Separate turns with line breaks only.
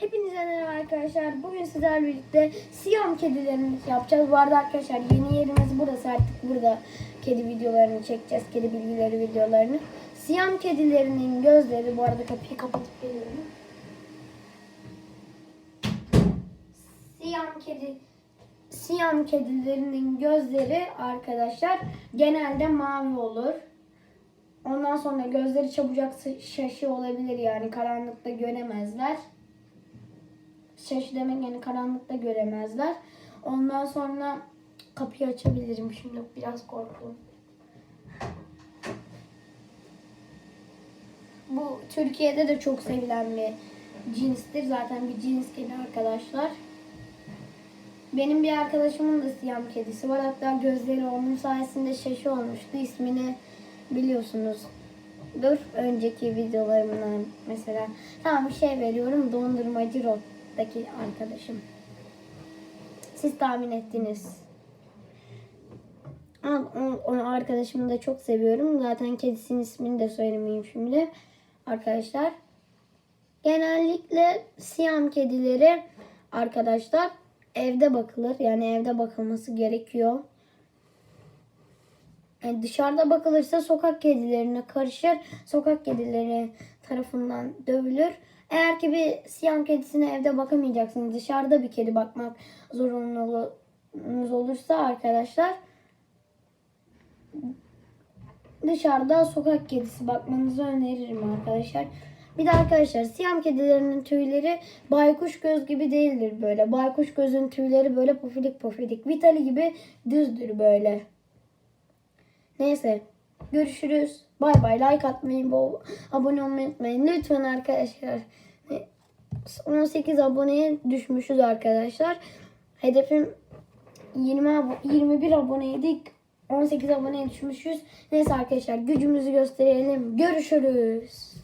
Hepinize merhaba arkadaşlar. Bugün sizlerle birlikte Siyam kedilerini yapacağız. Bu arada arkadaşlar yeni yerimiz burası artık burada kedi videolarını çekeceğiz. Kedi bilgileri videolarını. Siyam kedilerinin gözleri bu arada kapıyı kapatıp geliyorum. Siyam kedi Siyam kedilerinin gözleri arkadaşlar genelde mavi olur. Ondan sonra gözleri çabucak şaşı olabilir yani karanlıkta göremezler. Şaşı demek yani karanlıkta göremezler. Ondan sonra kapıyı açabilirim şimdi biraz korktum. Bu Türkiye'de de çok sevilen bir cinstir. Zaten bir cins kedi arkadaşlar. Benim bir arkadaşımın da siyam kedisi var. Hatta gözleri onun sayesinde şaşı olmuştu. İsmini biliyorsunuz. Dur önceki videolarımdan mesela. Tamam bir şey veriyorum. Dondurmacı Rod'daki arkadaşım. Siz tahmin ettiniz. Ama o, o arkadaşımı da çok seviyorum. Zaten kedisinin ismini de söylemeyeyim şimdi. Arkadaşlar. Genellikle siyam kedileri arkadaşlar evde bakılır. Yani evde bakılması gerekiyor. Yani dışarıda bakılırsa sokak kedilerine karışır. Sokak kedileri tarafından dövülür. Eğer ki bir siyam kedisine evde bakamayacaksınız. Dışarıda bir kedi bakmak zorunluluğunuz olursa arkadaşlar dışarıda sokak kedisi bakmanızı öneririm arkadaşlar. Bir de arkadaşlar siyam kedilerinin tüyleri baykuş göz gibi değildir böyle. Baykuş gözün tüyleri böyle pofidik pofidik. Vitali gibi düzdür böyle. Neyse. Görüşürüz. Bay bay. Like atmayı, abone olmayı unutmayın. Lütfen arkadaşlar. 18 aboneye düşmüşüz arkadaşlar. Hedefim 20 abo- 21 aboneydik. 18 aboneye düşmüşüz. Neyse arkadaşlar gücümüzü gösterelim. Görüşürüz.